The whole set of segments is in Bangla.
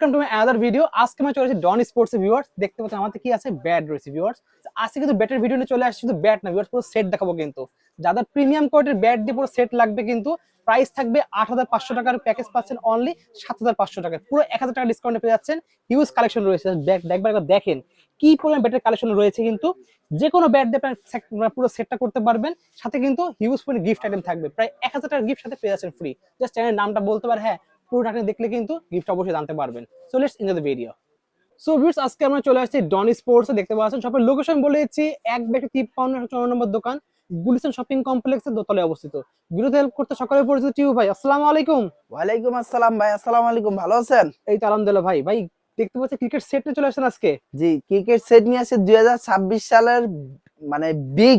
Welcome to my other video আজকে আমি চলেছি ডন স্পোর্টস ভিউয়ার্স দেখতে পাচ্ছেন আমাদের কি আছে? ব্যাট রয়েছে ভিউয়ার্স আজকে কিন্তু ব্যাটের ভিডিও চলে আসছে, শুধু ব্যাট না ভিউয়ার্স পুরো সেট দেখাবো কিন্তু। যাদের প্রিমিয়াম কোয়ালিটির ব্যাট দিয়ে পুরো সেট লাগবে কিন্তু প্রাইস থাকবে আট হাজার পাঁচশো টাকার প্যাকেজ পাচ্ছেন অনলি সাত হাজার পাঁচশো টাকায় পুরো এক হাজার টাকা ডিসকাউন্টে পেয়ে যাচ্ছেন। হিউজ কালেকশন রয়েছে। ব্যাট একবার দেখেন কি পরিমাণ ব্যাটের কালেকশন রয়েছে কিন্তু। যে কোনো ব্যাট দিয়ে আপনার পুরো সেটটা করতে পারবেন। সাথে কিন্তু হিউজ পরিমাণ গিফট আইটেম থাকবে। প্রায় এক হাজার টাকার গিফট সাথে পেয়ে যাচ্ছেন ফ্রি জাস্ট চ্যানেলের নামটা বলতে পারে হ্যাঁ পুরো টাকা দেখলে কিন্তু গিফট অবশ্যই জানতে পারবেন। So let's enjoy the video so viewers আজকে আমরা চলে আসছি ডন স্পোর্টস দেখতে পাচ্ছেন শপের লোকেশন বলে দিচ্ছি এক ব্যক্তি তিপ্পান্ন চৌন্ন নম্বর দোকান গুলিস্তান শপিং কমপ্লেক্সের দোতলায় অবস্থিত। বিরোধী হেল্প করতে সকালে পরিচিত টিউ ভাই আসসালামু আলাইকুম। ওয়ালাইকুম আসসালাম ভাই আসসালামু আলাইকুম ভালো আছেন? এই তো আলহামদুলিল্লাহ ভাই ভাই দেখতে পাচ্ছি ক্রিকেট সেট নিয়ে চলে আসছেন আজকে। জি ক্রিকেট সেট নিয়ে আসে দুই হাজার ছাব্বিশ সালের মানে বিগ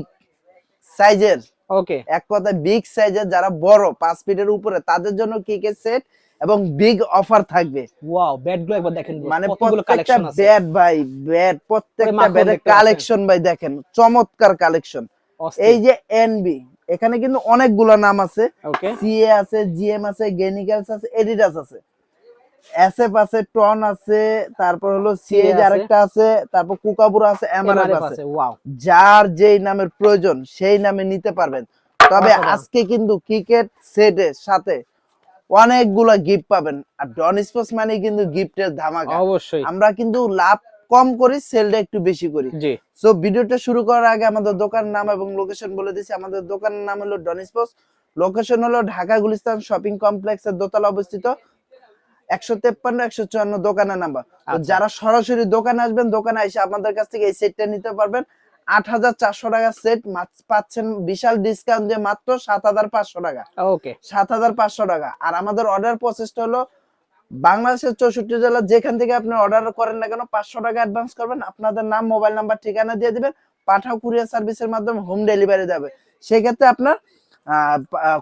সাইজের ওকে এক কথায় বিগ সাইজের যারা বড় পাঁচ ফিটের উপরে তাদের জন্য ক্রিকেট সেট এবং বিগ অফার থাকবে। ওয়াও একবার দেখেন মানে প্রত্যেকটা ব্যাট ভাই ব্যাট প্রত্যেকটা ব্যাটের কালেকশন ভাই দেখেন চমৎকার কালেকশন এই যে এনবি এখানে কিন্তু অনেকগুলো নাম আছে। সিএ আছে জিএম আছে গেনিক্যালস আছে এডিডাস আছে। এসএফ আছে টন আছে তারপর হলো সিএ আছে। আরেকটা আছে। তারপর কুকাবুরা আছে এমআরএফ আছে। যার যেই নামের প্রয়োজন সেই নামে নিতে পারবেন। তবে আজকে কিন্তু ক্রিকেট সেটের সাথে অনেকগুলা গিফট পাবেন। আর ডন স্পোর্টস মানে কিন্তু গিফটের ধামাকা। অবশ্যই। আমরা কিন্তু লাভ কম করি সেলটা একটু বেশি করি। জি। সো ভিডিওটা শুরু করার আগে আমাদের দোকানের নাম এবং লোকেশন বলে দিচ্ছি আমাদের দোকানের নাম হলো ডন স্পোর্টস লোকেশন হলো ঢাকা গুলিস্তান শপিং কমপ্লেক্সের দোতলা অবস্থিত। একশো তেপ্পান্ন একশো চুয়ান্ন দোকানের নাম্বার। আচ্ছা। যারা সরাসরি দোকানে আসবেন দোকানে এসে আমাদের কাছ থেকে এই সেটটা নিতে পারবেন। আট হাজার চারশো টাকা সেট পাচ্ছেন বিশাল ডিসকাউন্ট দিয়ে মাত্র সাত হাজার পাঁচশো টাকা। ওকে সাত হাজার পাঁচশো টাকা। আর আমাদের অর্ডার প্রসেসটা হলো বাংলাদেশের চৌষট্টি জেলা যেখান থেকে আপনি অর্ডার করেন না কেন পাঁচশো টাকা অ্যাডভান্স করবেন। আপনাদের নাম মোবাইল নাম্বার ঠিকানা দিয়ে দিবেন। পাঠাও কুরিয়ার সার্ভিসের মাধ্যমে হোম ডেলিভারি যাবে। সেক্ষেত্রে আপনার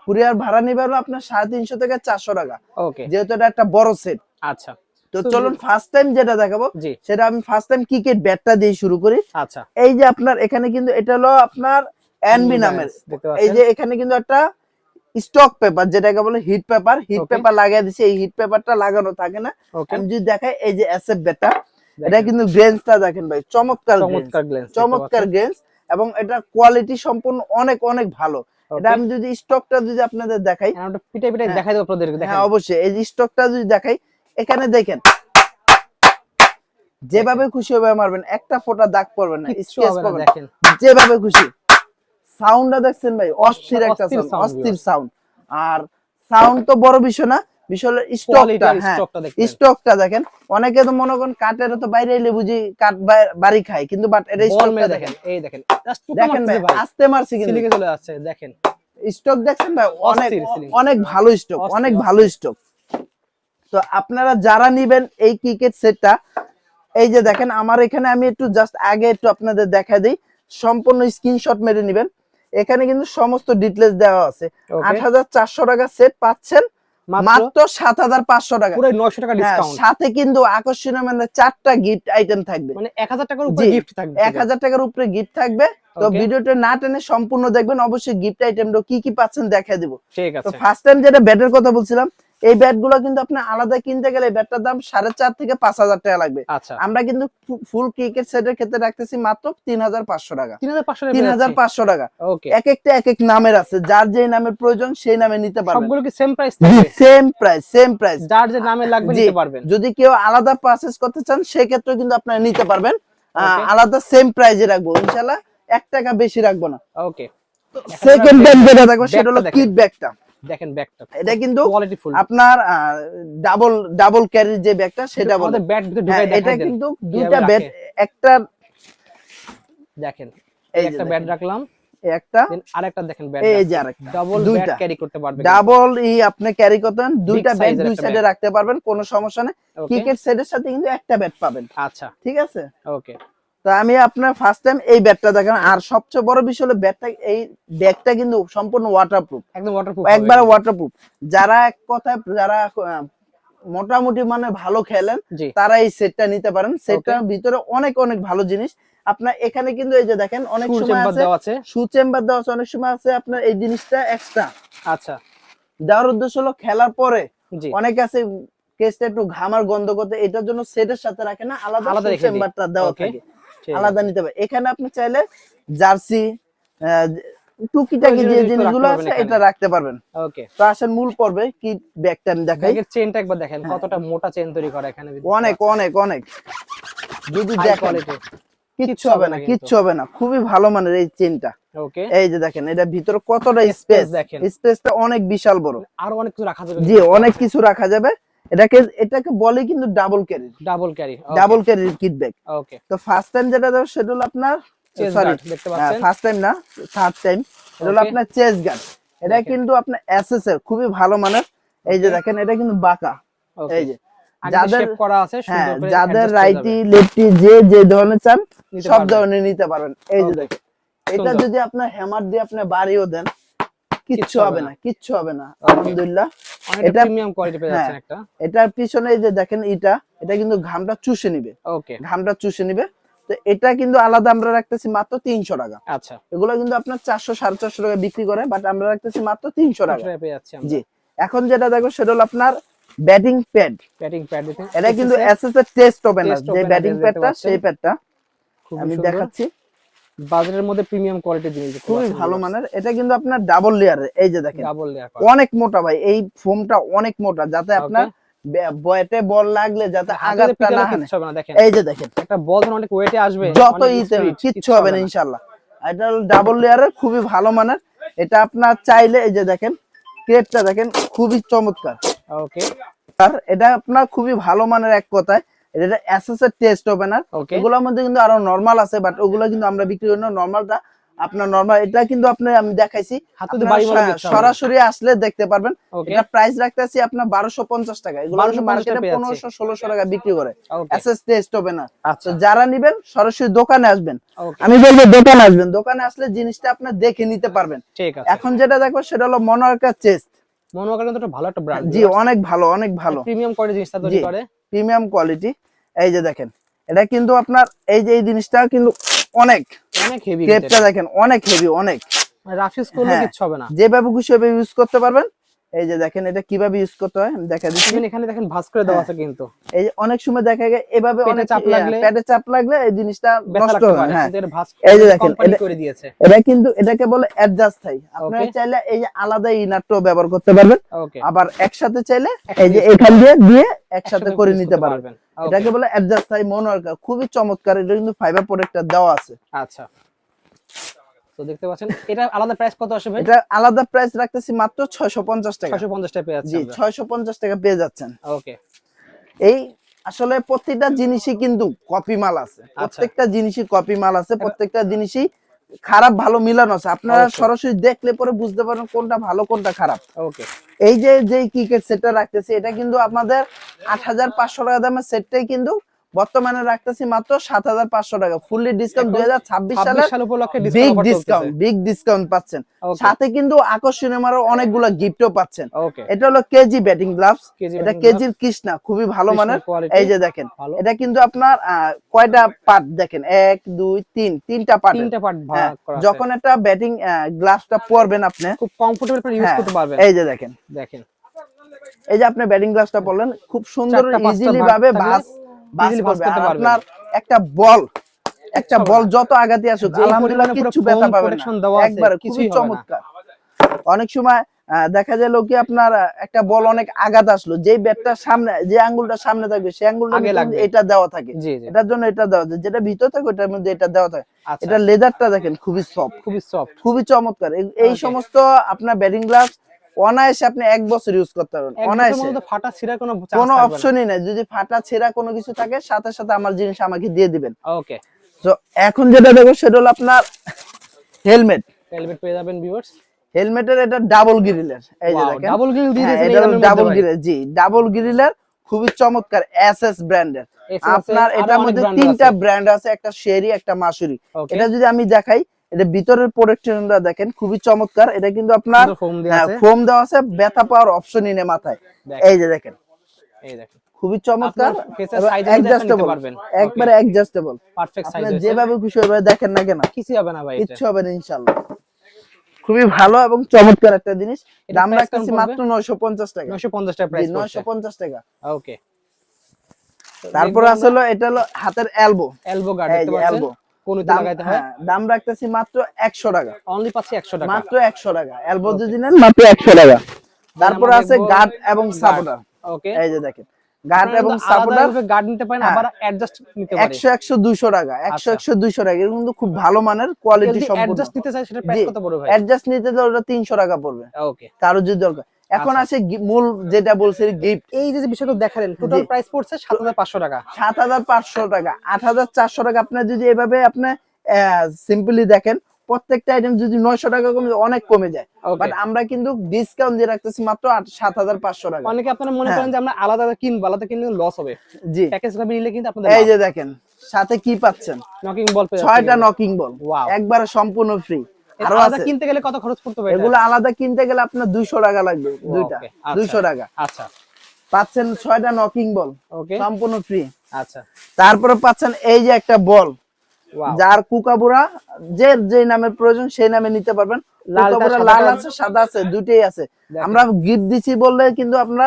কুরিয়ার ভাড়া নিবে হলো আপনার সাড়ে তিনশো থেকে চারশো টাকা। যেহেতু এটা একটা বড় সেট আচ্ছা। তো চলুন ফার্স্ট টাইম যেটা দেখাবো সেটা আমি ফার্স্ট টাইম ক্রিকেট ব্যাটটা দিয়ে শুরু করি। আচ্ছা। এই যে আপনার এখানে কিন্তু এটা হলো আপনার এনবি নামের। এই যে এখানে কিন্তু একটা স্টক পেপার যেটাকে বলে হিট পেপার হিট পেপার লাগিয়ে দিছে। এই হিট পেপারটা লাগানো থাকে না। আমি যদি দেখাই এই যে এসএফ ব্যাটটা এটা কিন্তু গ্রেন্সটা দেখেন ভাই চমৎকার চমৎকার গ্লেন্স চমৎকার গ্রেন্স এবং এটা কোয়ালিটি সম্পূর্ণ অনেক অনেক ভালো। এটা আমি যদি স্টকটা যদি আপনাদের দেখাই পিটাই পিটাই হ্যাঁ। দেখাই দেবো আপনাদেরকে দেখেন। হ্যাঁ অবশ্যই। এই যে স্টকটা যদি দেখাই এখানে দেখেন। যেভাবে খুশি হবে মারবেন একটা ফোঁটা দাগ পড়বে না স্কেচ। দেখেন। যেভাবে খুশি। সাউন্ডটা দেখছেন ভাই অস্থির একটা সাউন্ড অস্থির সাউন্ড আর সাউন্ড তো বড় বিষয় না বিষয় হলো স্টকটা হ্যাঁ স্টকটা দেখেন। অনেকে তো মনে করেন কাঠের তো বাইরে এলে বুঝি কাঠ বাড়ি খায় কিন্তু বাট এটা স্টকটা দেখেন। দেখেন এই দেখেন দেখেন ভাই আস্তে মারছি কিন্তু। চলে আসছে দেখেন। স্টক দেখছেন ভাই অনেক অনেক ভালো স্টক অনেক ভালো স্টক তো আপনারা যারা নিবেন এই ক্রিকেট সেটটা এই যে দেখেন আমার এখানে আমি একটু জাস্ট আগে একটু আপনাদের দেখা দিই। সম্পূর্ণ স্ক্রিনশট মেরে নিবেন। এখানে কিন্তু সমস্ত ডিটেলস দেওয়া আছে। আট হাজার টাকা সেট পাচ্ছেন। মাত্র? সাত হাজার পাঁচশো টাকা। পুরো 900 টাকা হ্যাঁ, ডিসকাউন্ট সাথে কিন্তু আকর্ষণীয় মানে চারটা গিফট আইটেম থাকবে। মানে 1000 টাকার উপরে গিফট থাকবে। এক হাজার টাকার উপরে গিফট থাকবে। তো ভিডিওটা না টেনে সম্পূর্ণ দেখবেন। অবশ্যই গিফট আইটেমটা কি কি পাচ্ছেন দেখা দিব। ঠিক তো আছে। ফার্স্ট টাইম যেটা ব্যাটের কথা বলছিলাম এই ব্যাটগুলো কিন্তু আপনি আলাদা কিনতে গেলে ব্যাটটার দাম সাড়ে চার থেকে পাঁচ হাজার টাকা লাগবে। আচ্ছা। আমরা কিন্তু ফুল ক্রিকেট সেটের ক্ষেত্রে রাখতেছি মাত্র তিন হাজার পাঁচশো টাকা। তিন হাজার পাঁচশো টাকা এক একটা এক এক নামের আছে। যার যেই নামের প্রয়োজন সেই নামে নিতে পারবেন। সবগুলো কি same price same price same price যার যে নামে লাগবে নিতে পারবেন। যদি কেউ আলাদা পারচেজ করতে চান সেক্ষেত্রে কিন্তু আপনারা নিতে পারবেন। আলাদা সেম প্রাইজে রাখব। ইনশাল্লাহ এক টাকা বেশি রাখব না। ওকে। সেকেন্ড ব্যাগ যেটা দেখো সেটা হলো। কিট ব্যাগটা দেখেন ব্যাগটা এটা কিন্তু কোয়ালিটি ফুল আপনার ডাবল ডাবল ক্যারির যে ব্যাগটা সেটা আমাদের ব্যাট ভিতরে হ্যাঁ, এটা কিন্তু দুইটা। ব্যাট একটা দেখেন এই একটা ব্যাট রাখলাম। একটা। আরেকটা দেখেন ব্যাট এই যে আরেকটা। ডাবল। ব্যাট ক্যারি করতে পারবে ডাবল ই আপনি ক্যারি করতেন দুইটা ব্যাগ দুই সাইডে রাখতে পারবেন কোনো সমস্যা নেই। ক্রিকেট সেটের সাথে কিন্তু একটা ব্যাট পাবেন। আচ্ছা। ঠিক আছে? ওকে তো আমি আপনার ফার্স্ট টাইম এই ব্যাটটা দেখেন আর সবচেয়ে বড় বিষয় হলো ব্যাটটা এই ব্যাগটা কিন্তু সম্পূর্ণ ওয়াটারপ্রুফ একদম ওয়াটারপ্রুফ একবার ওয়াটারপ্রুফ যারা এক কথায় যারা মোটামুটি মানে ভালো খেলেন তারা এই সেটটা নিতে পারেন। সেটটার ভিতরে অনেক অনেক ভালো জিনিস। আপনার এখানে কিন্তু এই যে দেখেন অনেক সময় আছে দেওয়া আছে। শু চেম্বার দেওয়া আছে অনেক সময় আছে আপনার এই জিনিসটা এক্সট্রা আচ্ছা। দেওয়ার উদ্দেশ্য হলো খেলার পরে অনেক আছে কেসটা একটু ঘামার গন্ধ করতে এটার জন্য সেটের সাথে রাখে না আলাদা। চেম্বারটা দেওয়া থাকে। আলাদা নিতে হবে এখানে আপনি চাইলে জার্সি টুকিটাকি যে জিনিসগুলো আছে এটা রাখতে পারবেন। ওকে। তো আসেন মূল পর্বে কি দেখাই। ব্যাগের চেনটা একবার দেখেন কতটা মোটা চেন তৈরি করে এখানে অনেক অনেক অনেক। যদি দেখেন কিচ্ছু হবে না কিচ্ছু হবে না। খুবই ভালো মানের এই চেনটা ওকে। এই যে দেখেন এটা ভিতরে কতটা স্পেস দেখেন। স্পেসটা অনেক বিশাল বড়। আরও অনেক কিছু রাখা যাবে জি অনেক কিছু রাখা যাবে। এটাকে এটাকে বলে কিন্তু double carry double carry double ক্যারির kit bag okay তো ফার্স্ট টাইম যেটা দেবো সেটা হলো আপনার চেস সরি গার্ড দেখতে পাচ্ছেন? ফার্স্ট টাইম না থার্ড টাইম এটা হলো আপনার চেস গার্ড এটা কিন্তু আপনার এসএস এর খুবই ভালো মানের। এই যে দেখেন এটা কিন্তু বাঁকা। এই যে যাদের করা আছে হ্যাঁ সুন্দর করে যাদের রাইটি। লেফটি যে যে ধরনের চান সব ধরনের নিতে পারবেন। এই যে দেখেন এটা যদি আপনার হ্যামার দিয়ে আপনি বাড়িও দেন কিচ্ছু হবে না। কিচ্ছু হবে না আলহামদুলিল্লাহ। এটা- প্রিমিয়াম কোয়ালিটি পেয়ে যাচ্ছেন হ্যাঁ। একটা। এটার পিছনে যে দেখেন এটা এটা কিন্তু ঘামটা চুষে নিবে। ওকে। ঘামটা চুষে নিবে। তো এটা কিন্তু আলাদা আমরা রাখতেছি মাত্র তিনশো টাকা। আচ্ছা। এগুলো কিন্তু আপনার চারশো সাড়ে চারশো টাকা বিক্রি করে বাট আমরা রাখতেছি মাত্র তিনশো টাকা। পেয়ে যাচ্ছি আমরা। জি। এখন যেটা দেখো সেটা হলো আপনার ব্যাটিং প্যাড ব্যাটিং প্যাড এটা কিন্তু এসএস এর টেস্ট ওপেনার যে ব্যাটিং প্যাডটা সেই প্যাডটা আমি দেখাচ্ছি। বাজারের মধ্যে প্রিমিয়াম কোয়ালিটির জিনিস খুবই ভালো মানের। এটা কিন্তু আপনার ডাবল লেয়ার এই যে দেখেন। ডাবল লেয়ার অনেক মোটা ভাই এই ফোমটা অনেক মোটা যাতে আপনার বয়েতে বল লাগলে যাতে আঘাতটা না দেখেন। এই যে দেখেন। একটা বল যখন অনেক ওয়েটে আসবে যত ইতে কিচ্ছু হবে না ইনশাল্লাহ এটা ডাবল লেয়ারের খুবই ভালো মানের। এটা আপনার চাইলে এই যে দেখেন ক্রেটটা দেখেন খুবই চমৎকার। ওকে আর এটা আপনার খুবই ভালো মানের এক কথায় এটা এসএস এর টেস্ট ওপেনার এগুলোর মধ্যে কিন্তু আরও নরমাল আছে বাট ওগুলো কিন্তু আমরা বিক্রি করি না। নরমালটা আপনার নরমাল এটা কিন্তু আপনি আমি দেখাইছি। আপনারা হবে। সরাসরি আসলে দেখতে পারবেন। এটা প্রাইস রাখতেছি আপনার বারোশো পঞ্চাশ টাকা। এগুলো মার্কেটে পনেরোশো ষোলোশো টাকা বিক্রি করে। এসএস টেস্ট ওপেনার আচ্ছা। যারা নিবেন সরাসরি দোকানে আসবেন। আমি বলব দোকানে আসবেন। দোকানে আসলে জিনিসটা আপনার দেখে নিতে পারবেন। এখন যেটা দেখো সেটা হলো মনোয়ার্কার চেস্ট মনে একটা ভালো একটা ব্র্যান্ড জি অনেক ভালো অনেক ভালো। প্রিমিয়াম কোয়ালিটি জিনিসটা তৈরি করে। Premium quality. এই যে দেখেন এটা কিন্তু আপনার এই যে এই জিনিসটা কিন্তু অনেক। অনেক হেভি ক্রেপটা দেখেন অনেক হেভি অনেক। রাফ ইউজ করলে হ্যাঁ। কিচ্ছু হবে না। যেভাবে খুশি হবে ইউজ করতে পারবেন। এই যে দেখেন এটা কীভাবে ইউজ করতে হয়? আমি দেখা দিচ্ছি। এখানে দেখেন ভাঁজ করে দেওয়া হ্যাঁ। আছে কিন্তু। এই যে অনেক সময় দেখা যায় এভাবে অনেক চাপ লাগলে- পেটে চাপ লাগলে এই জিনিসটা নষ্ট হয় হ্যাঁ। এই যে দেখেন, করে দিয়েছে। এটা কিন্তু এটাকে বলে অ্যাডজাস্ট থাই আপনারা চাইলে এই যে আলাদা ইনারটাও ব্যবহার করতে পারবেন। আবার একসাথে চাইলে এই যে এখান দিয়ে দিয়ে একসাথে করে নিতে পারবেন। এটাকে বলে অ্যাডজাস্ট থাই মনোয়ার্কার খুবই চমৎকার এটা কিন্তু ফাইবার প্রোডাক্টটা দেওয়া আছে। আচ্ছা। তো দেখতে পাচ্ছেন এটা আলাদা প্রাইস কত আসবে এটা আলাদা প্রাইস রাখতেছি মাত্র ছয়শো পঞ্চাশ টাকা। 650 টাকা পেয়ে জি ছয়শো পঞ্চাশ টাকা পেয়ে যাচ্ছেন। ওকে এই আসলে প্রত্যেকটা জিনিসই কিন্তু কপি মাল আছে। আচ্ছা। প্রত্যেকটা জিনিসই কপি মাল আছে প্রত্যেকটা জিনিসই খারাপ ভালো মিলানো আছে। আপনারা সরাসরি দেখলে পরে বুঝতে পারবেন কোনটা ভালো কোনটা খারাপ। ওকে এই যে যে ক্রিকেট সেটটা রাখতেছি এটা কিন্তু আপনাদের আট হাজার পাঁচশো টাকা দামের সেটটাই কিন্তু বর্তমানে রাখতেছি মাত্র সাত হাজার পাঁচশো টাকা। ফুললি ডিসকাউন্ট দুই হাজার ছাব্বিশ 26 সালের সাল উপলক্ষে বিগ ডিসকাউন্ট বিগ ডিসকাউন্ট পাচ্ছেন। সাথে কিন্তু আকর্ষণীয় মারও অনেকগুলো গিফটও পাচ্ছেন। এটা হলো কেজি ব্যাটিং গ্লাভস। এটা কেজির কৃষ্ণা খুবই ভালো মানের। এই যে দেখেন এটা কিন্তু আপনার কয়টা পার্ট দেখেন? এক দুই তিন তিনটা পার্ট তিনটা পার্ট হ্যাঁ, যখন একটা ব্যাটিং গ্লাসটা পরবেন আপনি খুব কমফোর্টেবল ইউজ হ্যাঁ, করতে পারবেন। এই যে দেখেন। দেখেন। এই যে আপনি ব্যাটিং গ্লাসটা পরলেন খুব সুন্দর ইজিলি ভাবে থাকলে আপনার একটা বল একটা বল যত আগাতে আসুক আলহামদুলিল্লাহ কিচ্ছু ব্যথা পাবেন একবার না। চমৎকার। অনেক সময় দেখা যায় লোকে আপনার একটা বল অনেক আঘাত আসলো যেই ব্যাটটার সামনে যে আঙ্গুলটা সামনে থাকবে সেই আঙ্গুলটা এটা দেওয়া থাকে। এটার জন্য এটা দেওয়া থাকে। যেটা ভিতর থাকে ওটার মধ্যে এটা দেওয়া থাকে। আচ্ছা এটা লেদারটা দেখেন খুবই সফট খুবই সফট খুবই চমৎকার। এই- এই সমস্ত আপনার ব্যাটিং গ্লাভস অনায়াসে আপনি এক বছর ইউজ করতে পারবেন অনায়াসে। ফাটা ছিঁড়ার কোনো কোনো অপশনই নাই। যদি ফাটা ছেঁড়া কোনো কিছু থাকে সাথে সাথে আমার জিনিস আমাকে দিয়ে দিবেন। ওকে তো এখন যেটা দেখো সেটা হলো আপনার হেলমেট হেলমেট পেয়ে যাবেন ভিউয়ার্স হেলমেটের এটা ডাবল গ্রিলের এই যে দেখেন। ডাবল গ্রিল দিয়ে হ্যাঁ, দিয়েছেন এটা ডাবল গ্রিল জি ডাবল গ্রিলের খুবই চমৎকার এসএস ব্র্যান্ডের আপনার এটার মধ্যে তিনটা ব্র্যান্ড আছে একটা শেরি একটা মাসুরি। এটা যদি আমি দেখাই এটা ভিতরের প্রোটেকশনটা দেখেন খুবই চমৎকার। এটা কিন্তু আপনার ফোম দেওয়া আছে। ফোম দেওয়া আছে ব্যথা পাওয়ার অপশনই নেই মাথায়। এই যে দেখেন। এই দেখেন। খুবই চমৎকার। অ্যাডজাস্টেবল একবারে অ্যাডজাস্টেবল পারফেক্ট সাইজ আপনি যেভাবে খুশি ওইভাবে দেখেন না কেন? কিছু হবে না ভাই কিচ্ছু হবে না ইনশাআল্লাহ। খুবই ভালো এবং চমৎকার একটা জিনিস। দাম রাখতেছি মাত্র নয়শো পঞ্চাশ টাকা। নয়শো পঞ্চাশ টাকা প্রাইস নয়শো পঞ্চাশ টাকা। ওকে তারপর আছে হলো এটা হলো হাতের এলবো এলবো গার্ড দেখতে পাচ্ছেন? লাগাইতে হয়? দাম রাখতেছি মাত্র একশো টাকা। অনলি পাচ্ছি একশো টাকা। মাত্র একশো টাকা। এলবো যদি নেন মাত্র একশো টাকা। তারপর আছে গার্ড এবং সাপোর্টার ওকে এই যে দেখেন গার্ড এবং সাপোর্টার গার্ড নিতে পারেন হ্যাঁ। আবার অ্যাডজাস্ট নিতে পারেন। একশো একশো দুইশো টাকা একশো আচ্ছা। একশো দুইশো টাকা। এগুলো কিন্তু খুব ভালো মানের কোয়ালিটি সম্পূর্ণ। অ্যাডজাস্ট নিতে চাই সেটা প্রাইস কত পড়বে ভাই? অ্যাডজাস্ট নিতে ওটা তিনশো টাকা পড়বে। ওকে কারও যদি দরকার এখন আচ্ছা। আছে মূল যেটা বলছি গিফট এই যে বিষয়টা দেখালেন টোটাল প্রাইস পড়ছে সাত হাজার পাঁচশো টাকা। সাত হাজার পাঁচশো টাকা। আট হাজার চারশো টাকা। আপনি যদি এভাবে আপনি সিম্পলি দেখেন প্রত্যেকটা আইটেম যদি নয়শো টাকা কমে অনেক কমে যায়। বাট আমরা কিন্তু ডিসকাউন্ট দিয়ে রাখতেছি মাত্র সাত হাজার পাঁচশো টাকা। অনেকে আপনারা মনে হ্যাঁ। করেন যে আমরা আলাদা কিনবো আলাদা কিনলে লস হবে। জি। প্যাকেজ ভাবে নিলে কিন্তু আপনাদের এই যে দেখেন সাথে কি পাচ্ছেন? নকিং বল ছয়টা নকিং বল. একবারে সম্পূর্ণ ফ্রি আরও আছে। কিনতে গেলে কত খরচ পড়তে হবে এগুলো আলাদা কিনতে গেলে আপনার দুইশো টাকা লাগবে দুইটা। okay, আচ্ছা। টাকা। আচ্ছা। পাচ্ছেন ছয়টা নকিং বল। সম্পূর্ণ ফ্রি আচ্ছা। তারপরে পাচ্ছেন এই যে একটা বল। যার কুকাবুরা যে যে নামের প্রয়োজন সেই নামে নিতে পারবেন। লাল আছে সাদা আছে দুটেই আছে। আমরা গিফট দিছি বললে কিন্তু আমরা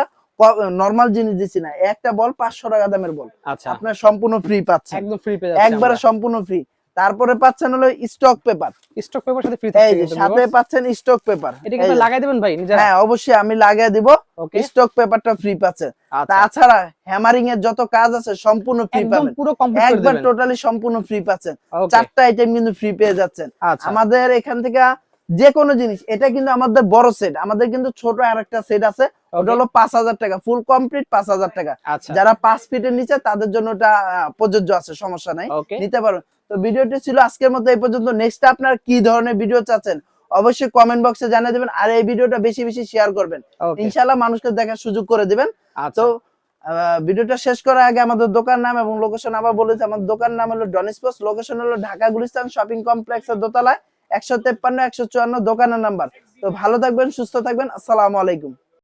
নরমাল জিনিস দিছি না। একটা বল পাঁচশো টাকা দামের বল। আচ্ছা। আপনার সম্পূর্ণ ফ্রি পাচ্ছেন। একদম ফ্রি একবারে সম্পূর্ণ ফ্রি তারপরে পাচ্ছেন হলো স্টক পেপার স্টক পেপার সাথে ফ্রি এই কিন্তু সাথে পাচ্ছেন স্টক পেপার এটা কি লাগাই দেবেন ভাই হ্যাঁ অবশ্যই আমি লাগিয়ে দিব। ওকে স্টক পেপারটা ফ্রি পাচ্ছেন। আচ্ছা। তাছাড়া হ্যামারিং এর যত কাজ আছে সম্পূর্ণ ফ্রি একদম পাবেন। পুরো কমপ্লিট একবার টোটালি সম্পূর্ণ ফ্রি পাচ্ছেন। চারটা আইটেম কিন্তু ফ্রি পেয়ে যাচ্ছেন। আচ্ছা। আমাদের এখান থেকে যে কোনো জিনিস এটা কিন্তু আমাদের বড় সেট আমাদের কিন্তু ছোট আরেকটা সেট আছে। ওটা. হলো পাঁচ হাজার টাকা ফুল কমপ্লিট পাঁচ হাজার টাকা। আচ্ছা। যারা পাঁচ ফিটের নিচে তাদের জন্য ওটা প্রযোজ্য আছে সমস্যা নাই। নিতে পারবেন তো ভিডিওটি ছিল আজকের মতো এই পর্যন্ত। নেক্সট আপনার কি ধরনের ভিডিও চাচ্ছেন অবশ্যই কমেন্ট বক্সে জানিয়ে দেবেন আর এই ভিডিওটা বেশি বেশি শেয়ার করবেন। ওকে ইনশাল্লাহ মানুষকে দেখার সুযোগ করে দিবেন। আচ্ছা। তো ভিডিওটা শেষ করার আগে আমাদের দোকান নাম এবং লোকেশন আবার বলেছি আমাদের দোকান নাম হলো ডনিসপোস লোকেশন হলো ঢাকা গুলিস্তান শপিং কমপ্লেক্সের দোতলায় একশো তেপ্পান্ন একশো চুয়ান্ন দোকানের নাম্বার তো ভালো থাকবেন সুস্থ থাকবেন। আসসালামু আলাইকুম।